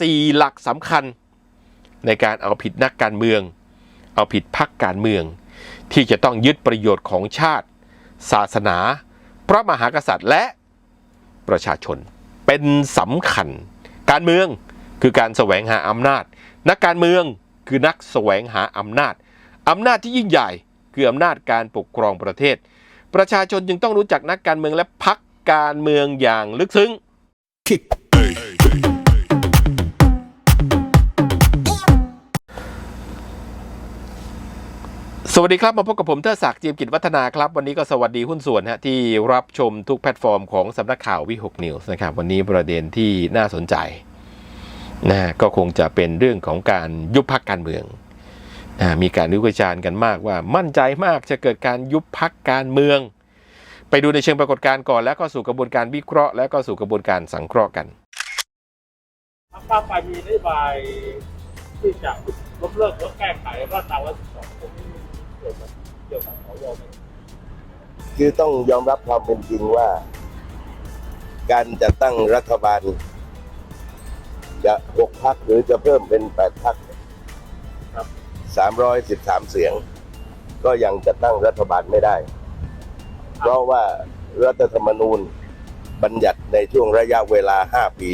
สี่หลักสำคัญ ในการเอาผิดนักการเมือง เอาผิดพักการเมือง ที่จะต้องยึดประโยชน์ของชาติ ศาสนา พระมหากษัตริย์และประชาชน เป็นสำคัญ การเมืองคือการแสวงหาอำนาจ นักการเมืองคือนักแสวงหาอำนาจอำนาจที่ยิ่งใหญ่คืออำนาจการปกครองประเทศ ประชาชนจึงต้องรู้จักนักการเมืองและพักการเมืองอย่างลึกซึ้ง วัสดีครับ มาพบกับผมเทอศักดิ์จีมกิจวัฒนาครับ วันนี้ก็สวัสดีหุ้นส่วนฮะที่รับชมทุกแพลตฟอร์มของสำนักข่าววิหกนิวส์นะครับ วันนี้ประเด็นที่น่าสนใจนะก็คงจะเป็นเรื่องของการยุบพักการเมืองนะมีการวิจารณ์กันมากว่ามั่นใจมากจะเกิดการยุบพักการเมือง ไปดูในเชิงปรากฏการณ์ก่อนแล้วก็สู่กระบวนการวิเคราะห์แล้วก็สู่กระบวนการสังเคราะห์กันพรรคก้าวไกลมีนโยบายที่จะล้มเลิกหรือแก้ไขมาตรา112ตรงนี้ กี่ยวกับเกี่ยวกับสวไหมคือต้องยอมรับความเป็นจริงว่า การจัดตั้งรัฐบาล จะหกพักหรือจะเพิ่มเป็นแปดพักสามร้อยสิบสามเสียง ก็ยังจัดตั้งรัฐบาลไม่ได้ เพราะว่ารัฐธรรมนูญบัญญัติในช่วงระยะเวลาห้าปี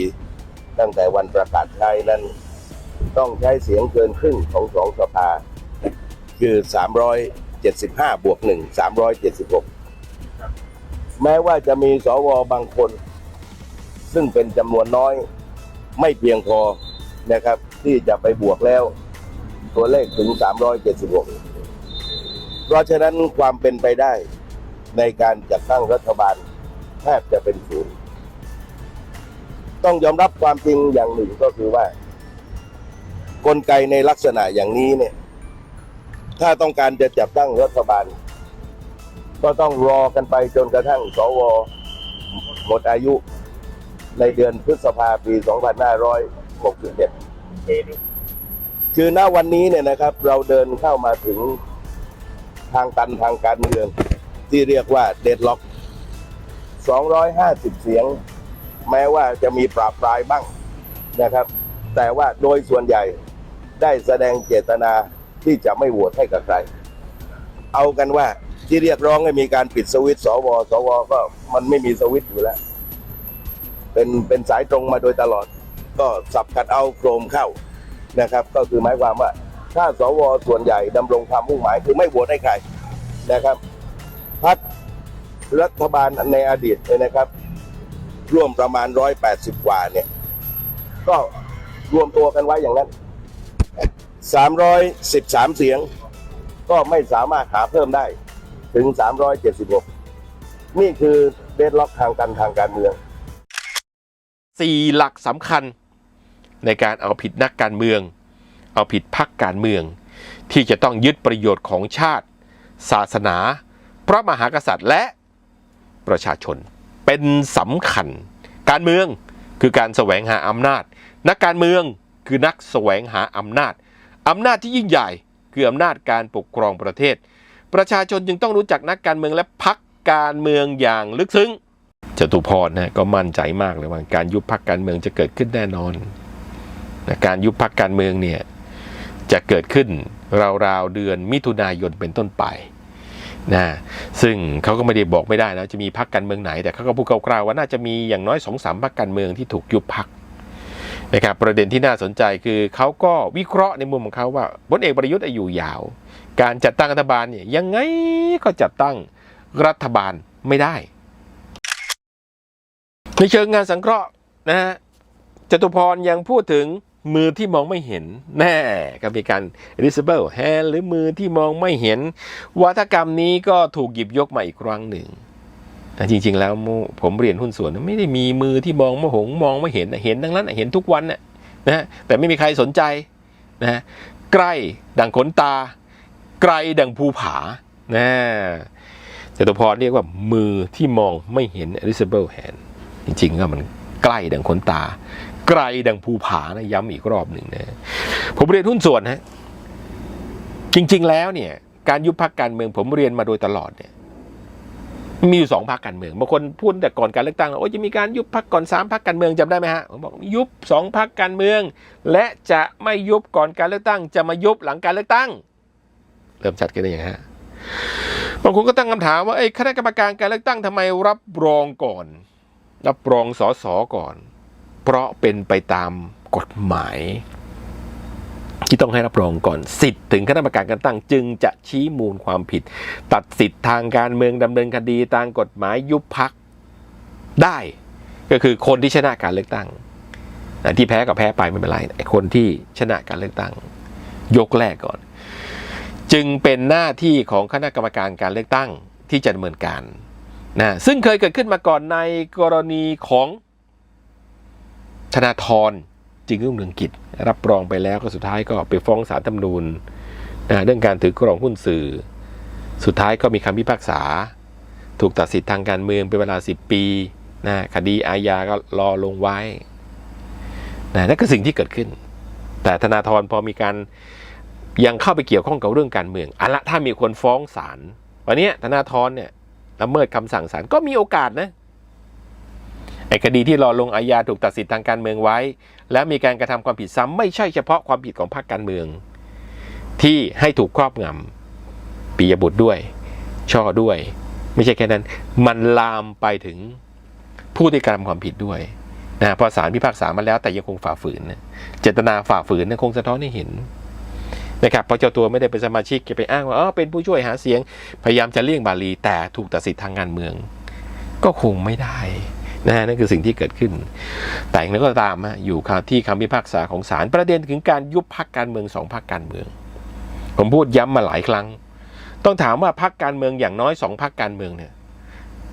ตั้งแต่วันประกาศใช้นั้น ต้องใช้เสียงเกินครึ่งของสองสภา คือ 375 บวก 1 376 แม้ว่าจะมีสวบางคน ซึ่งเป็นจำนวนน้อยไม่เพียงพอนะครับ ที่จะไปบวกแล้ว ตัวเลขถึง 376 เพราะฉะนั้นความเป็นไปได้ในการจัดตั้งรัฐบาลแทบจะเป็นศูนย์ต้องยอมรับความจริงอย่างหนึ่งก็คือว่า กลไกในลักษณะอย่างนี้เนี่ย ถ้าต้องการจะจัดตั้งรัฐบาล ก็ต้องรอกันไปจนกระทั่งสวหมดอายุในเดือนพฤษภาปี 2567 คือณวันนี้เนี่ยนะครับ เราเดินเข้ามาถึงทางตันทางการเมือง ที่เรียกว่าเดดล็อก 250 เสียง แม้ว่าจะมีปราบปรายบ้างนะครับ แต่ว่าโดยส่วนใหญ่ได้แสดงเจตนา ที่จะไม่โหวตให้กับใคร เอากันว่าที่เรียกร้องให้มีการปิดสวิตสวสวก็มันไม่มีสวิตอยู่แล้ว เป็นเป็นสายตรงมาโดยตลอด ก็สับคัดเอาโครมเข้านะครับ ก็คือหมายความว่า ถ้าสวส่วนใหญ่ดำรงความมุ่งหมายคือไม่โหวตให้ใครนะครับพักรัฐบาลในอดีตเนี่ยนะครับ ร่วมประมาณร้อยแปดสิบกว่าเนี่ย ก็รวมตัวกันไว้อย่างนั้น 313 เสียง ก็ไม่สามารถหาเพิ่มได้ถึง 376 นี่คือเดดล็อกทางการทางการเมืองสี่หลักสำคัญ ในการเอาผิดนักการเมือง เอาผิดพักการเมือง ที่จะต้องยึดประโยชน์ของชาติ ศาสนา พระมหากษัตริย์และประชาชนเป็นสำคัญ การเมืองคือการแสวงหาอำนาจ นักการเมืองคือนักแสวงหาอำนาจ อำนาจที่ยิ่งใหญ่คืออำนาจการปกครองประเทศ ประชาชนจึงต้องรู้จักนักการเมืองและพักการเมืองอย่างลึกซึ้งจตุพรนะก็มั่นใจมากเลยว่าการยุบพักการเมืองจะเกิดขึ้นแน่นอนนะการยุบพักการเมืองเนี่ยจะเกิดขึ้นราวๆเดือนมิถุนายนเป็นต้นไปนะซึ่งเขาก็ไม่ได้บอกไม่ได้นะจะมีพักการเมืองไหน แต่เขาก็พูดคร่าวๆว่าน่าจะมีอย่างน้อยสองสามพักการเมืองที่ถูกยุบพัก นะครับประเด็นที่น่าสนใจคือเขาก็วิเคราะห์ในมุมของเขาว่าพลเอกประยุทธ์อายุยาว การจัดตั้งรัฐบาลเนี่ยยังไงก็จัดตั้งรัฐบาลไม่ได้ ในเชิงงานสังเคราะห์นะฮะจตุพรยังพูดถึงมือที่มองไม่เห็นแน่ก็มีการ visible hand หรือมือที่มองไม่เห็น วัฒกรรมนี้ก็ถูกหยิบยกมาอีกครั้งหนึ่ง แต่จริง ๆ แล้วผมเรียนหุ้นส่วนไม่ได้มีมือที่มองไม่หงมองไม่เห็นเห็นทั้งนั้นเห็นทุกวันนะแต่ไม่มีใครสนใจนะใกล้ดังขนตา ไกลดังภูผานะจตุพรเรียกว่ามือที่มองไม่เห็น visible hand จริงๆก็มันใกล้ดังขนตา ไกลดังภูผานะย้ำอีกรอบหนึ่งนะผมเรียนหุ้นส่วนฮะจริงๆแล้วเนี่ยการยุบพักการเมืองผมเรียนมาโดยตลอดเนี่ย มีอยู่สองพรรคการเมืองบางคนพูดแต่ก่อนการเลือกตั้งโอ้ยจะมีการยุบพรรคก่อนสามพรรคการเมืองจำได้ไหมฮะผมบอกยุบสองพรรคการเมือง และจะไม่ยุบก่อนการเลือกตั้ง จะมายุบหลังการเลือกตั้ง เริ่มชัดกันได้ยังฮะบางคนก็ตั้งคำถามว่าไอ้คณะกรรมการการเลือกตั้งทำไมรับรองก่อน รับรองสสก่อน เพราะเป็นไปตามกฎหมาย ที่ต้องให้รับรองก่อนสิทธิ์ถึงคณะกรรมการการตั้งจึงจะชี้มูลความผิด ตัดสิทธิ์ทางการเมืองดำเนินคดีตามกฎหมายยุบพักได้ ก็คือคนที่ชนะการเลือกตั้งที่แพ้ก็แพ้ไปไม่เป็นไรคนที่ชนะการเลือกตั้ง ยกแรกก่อน จึงเป็นหน้าที่ของคณะกรรมการการเลือกตั้งที่จะดำเนินการนะซึ่งเคยเกิดขึ้นมาก่อนในกรณีของธนาธร จึงรุ่งเรืองกิจ รับรองไปแล้วก็สุดท้ายก็ไปฟ้องศาลตำนูนนะเรื่องการถือครองหุ้นสื่อ สุดท้ายก็มีคำพิพากษา ถูกตัดสิทธิ์ทางการเมืองเป็นเวลา 10 ปีนะคดีอาญาก็รอลงไว้นะนั่นคือสิ่งที่เกิดขึ้น แต่ธนาธรพอมีการยังเข้าไปเกี่ยวข้องกับเรื่องการเมืองอันละถ้ามีคนฟ้องศาลวันนี้ธนาธรเนี่ยละเมิดคำสั่งศาลก็มีโอกาสนะ ไอ้คดีที่รอลงอาญาถูกตัดสิทธิ์ทางการเมืองไว้ และมีการกระทำความผิดซ้ำไม่ใช่เฉพาะความผิดของพรรคการเมือง ที่ให้ถูกครอบงำปียบุตรด้วย ช่อด้วย ไม่ใช่แค่นั้น มันลามไปถึงผู้ที่กระทำความผิดด้วยนะพอศาลพิพากษามาแล้วแต่ยังคงฝ่าฝืนเจตนาฝ่าฝืนนะคงสะท้อนให้เห็นนะครับเพราะเจ้าตัวไม่ได้เป็นสมาชิกจะไปอ้างว่าเออเป็นผู้ช่วยหาเสียง พยายามจะเลี่ยงบาลีแต่ถูกตัดสิทธิ์ทางการเมือง ก็คงไม่ได้ นะฮะนั่นคือสิ่งที่เกิดขึ้น แต่อย่างไรก็ตามฮะอยู่ที่คำพิพากษาของศาลประเด็นถึงการยุบพักการเมืองสองพักการเมือง ผมพูดย้ำมาหลายครั้ง ต้องถามว่าพักการเมืองอย่างน้อยสองพักการเมืองเนี่ย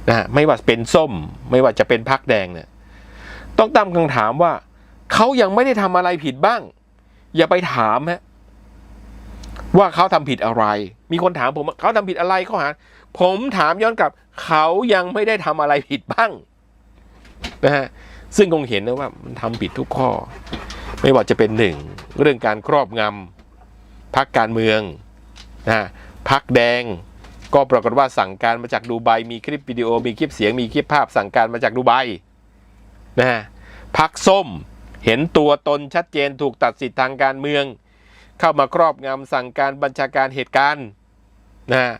นะฮะไม่ว่าเป็นส้ม ไม่ว่าจะเป็นพักแดงเนี่ยต้องตั้งคำถามว่าเขายังไม่ได้ทำอะไรผิดบ้าง อย่าไปถามฮะว่าเขาทำผิดอะไร มีคนถามผมว่าเขาทำผิดอะไรเขาหา ผมถามย้อนกลับ เขายังไม่ได้ทำอะไรผิดบ้าง นะฮะซึ่งคงเห็นนะว่ามันทำผิดทุกข้อ ไม่ว่าจะเป็นหนึ่งเรื่องการครอบงำพักการเมืองนะพักแดงก็ปรากฏว่าสั่งการมาจากดูไบมีคลิปวิดีโอมีคลิปเสียงมีคลิปภาพสั่งการมาจากดูไบนะฮะพักส้มเห็นตัวตนชัดเจนถูกตัดสิทธิ์ทางการเมือง เข้ามาครอบงำสั่งการบัญชาการเหตุการณ์นะฮะ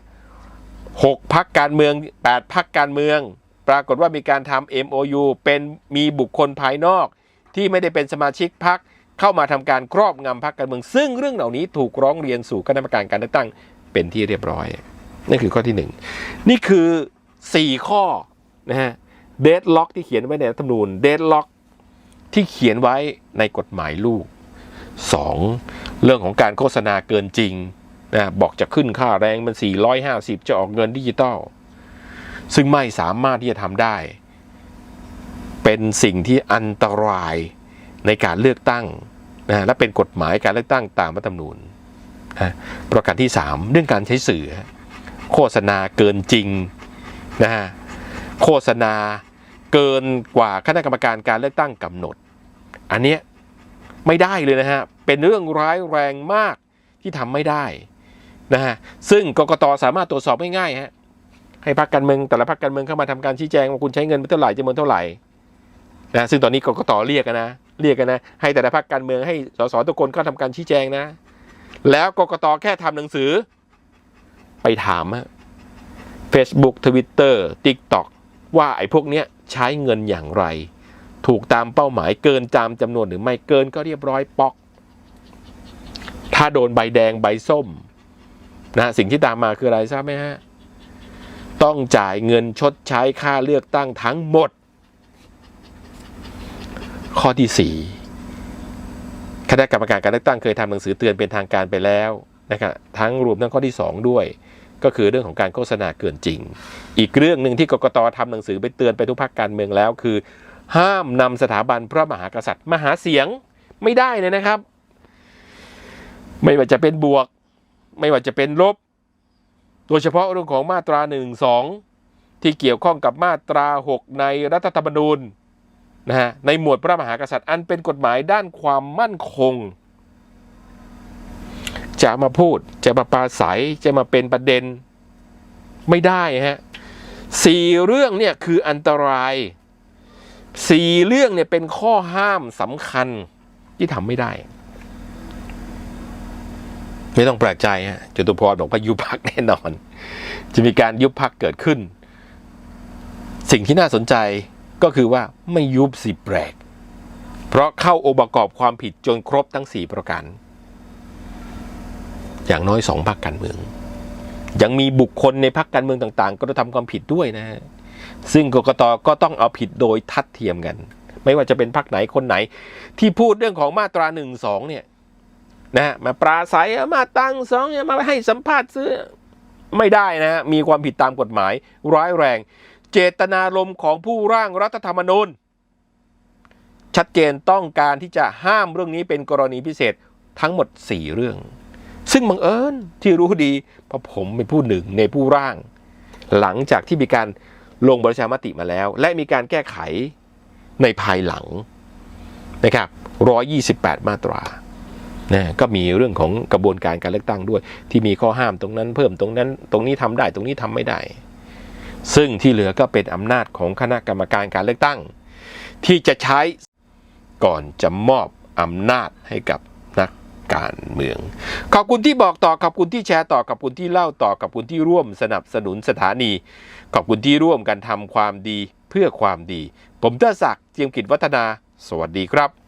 หกพักการเมืองแปดพักการเมือง ปรากฏว่ามีการทำ MOU เป็นมีบุคคลภายนอก ที่ไม่ได้เป็นสมาชิกพักเข้ามาทำการครอบงำพักการเมือง ซึ่งเรื่องเหล่านี้ถูกร้องเรียนสู่คณะกรรมการการเลือกตั้งเป็นที่เรียบร้อย นั่นคือข้อที่หนึ่งนี่คือ 4 ข้อนะฮะเดดล็อกที่เขียนไว้ในรัฐธรรมนูญเดดล็อกที่เขียนไว้ในกฎหมายลูก 2. เรื่องของการโฆษณาเกินจริงนะบอกจะขึ้นค่าแรงมัน 450 จะออกเงินดิจิตอล ซึ่งไม่สามารถที่จะทำได้ เป็นสิ่งที่อันตรายในการเลือกตั้งนะและเป็นกฎหมายการเลือกตั้งตามรัฐธรรมนูญนะประการที่ 3 เรื่องการใช้สื่อ โฆษณาเกินจริงนะฮะโฆษณาเกินกว่าคณะกรรมการการเลือกตั้งกำหนด อันเนี้ยไม่ได้เลยนะฮะ เป็นเรื่องร้ายแรงมากที่ทำไม่ได้นะฮะ ซึ่งกกตสามารถตรวจสอบง่ายๆฮะ ให้พรรคการเมืองแต่ละพรรคการเมืองเข้ามาทำการชี้แจงว่าคุณใช้เงินไปเท่าไหร่จำนวนเท่าไหร่นะซึ่งตอนนี้กกตเรียกกันนะเรียกกันนะให้แต่ละพรรคการเมืองให้สสทุกคนเข้าทำการชี้แจงนะ แล้วกกตแค่ทำหนังสือ ไปถามฮะ Facebook Twitter TikTok ว่าไอ้พวกเนี้ยใช้เงินอย่างไร ถูกตามเป้าหมายเกินตามจำนวนหรือไม่เกินก็เรียบร้อยปอก ถ้าโดนใบแดงใบส้มนะสิ่งที่ตามมาคืออะไรทราบไหมฮะ ต้องจ่ายเงินชดใช้ค่าเลือกตั้งทั้งหมด ข้อที่ 4 คณะกรรมการการเลือกตั้งเคยทำหนังสือเตือนเป็นทางการไปแล้วนะครับทั้งรวมทั้งข้อที่ 2 ด้วย ก็คือเรื่องของการโฆษณาเกินจริง อีกเรื่องหนึ่งที่กกตทำหนังสือไปเตือนไปทุกภาคการเมืองแล้วคือ ห้ามนำสถาบันพระมหากษัตริย์ มาหาเสียงไม่ได้เลยนะครับ ไม่ว่าจะเป็นบวก ไม่ว่าจะเป็นลบ โดยเฉพาะเรื่องของมาตรา1นึที่เกี่ยวข้องกับมาตรา 6 ในรัฐธรรมนูญนะฮะในหมวดพระมหากษัตริย์อันเป็นกฎหมายด้านความมั่นคง จะมาพูดจะมาปราศัยจะมาเป็นประเด็นไม่ได้ฮะสี่เรื่องเนี่ยคืออันตรายสี่เรื่องเนี่ยเป็นข้อห้ามสำคัญที่ทำไม่ได้ ไม่ต้องแปลกใจฮะจตุพรบอกว่ายุบพักแน่นอน จะมีการยุบพักเกิดขึ้น สิ่งที่น่าสนใจก็คือว่าไม่ยุบสิแปลก เพราะเข้าองค์ประกอบความผิดจนครบทั้งสี่ประการ อย่างน้อยสองพรรคการเมือง ยังมีบุคคลในพรรคการเมืองต่างๆ ก็จะทำความผิดด้วยนะฮะซึ่งกกตก็ต้องเอาผิดโดยทัดเทียมกัน ไม่ว่าจะเป็นพรรคไหนคนไหน ที่พูดเรื่องของมาตราหนึ่งสองเนี่ย นะมาปราศัยมาตั้งสองมาให้สัมภาษณ์ซื้อไม่ได้นะฮะมีความผิดตามกฎหมายร้ายแรง เจตนารมณ์ของผู้ร่างรัฐธรรมนูญชัดเจนต้องการที่จะห้ามเรื่องนี้เป็นกรณีพิเศษทั้งหมด 4 เรื่อง ซึ่งบังเอิญที่รู้ดีเพราะผมเป็นผู้หนึ่งในผู้ร่าง หลังจากที่มีการลงประชามติมาแล้ว และมีการแก้ไขในภายหลังนะครับ128 มาตรา นะก็มีเรื่องของกระบวนการการเลือกตั้งด้วย ที่มีข้อห้ามตรงนั้นเพิ่มตรงนั้น ตรงนี้ทำได้ตรงนี้ทำไม่ได้ ซึ่งที่เหลือก็เป็นอำนาจของคณะกรรมการการเลือกตั้ง ที่จะใช้ก่อนจะมอบอำนาจให้กับนักการเมือง ขอบคุณที่บอกต่อขอบคุณที่แชร์ต่อขอบคุณที่เล่าต่อขอบคุณที่ร่วมสนับสนุนสถานี ขอบคุณที่ร่วมกันทำความดีเพื่อความดี ผมเตอร์ศักดิ์เจียมกิจวัฒนา สวัสดีครับ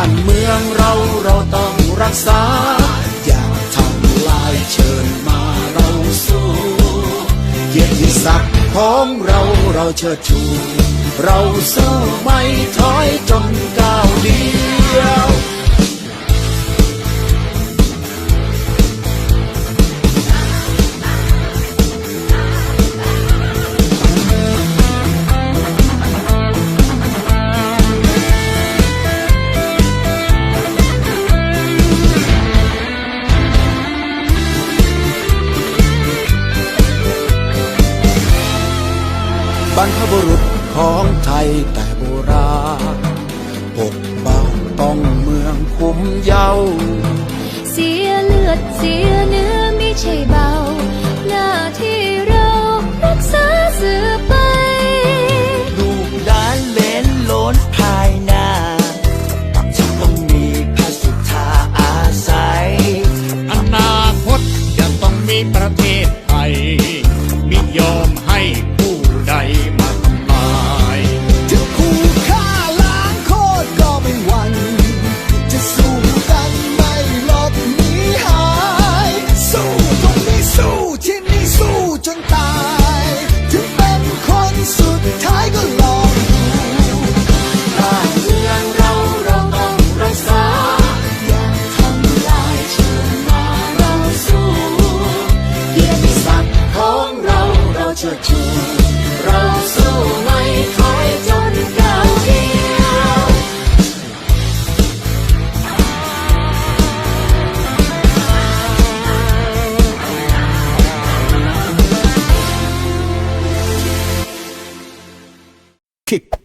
านเมืองเราเราต้องรักษา อย่าทำลายเชิญมาเราสู้เกียรติศักดิ์ของเราเราเชิดชู เราสู้ไม่ถอยจนก้าวเดียว แต่โบราณปกป้องต้องเมืองคุ้มเยาเสียเลือดเสีย kick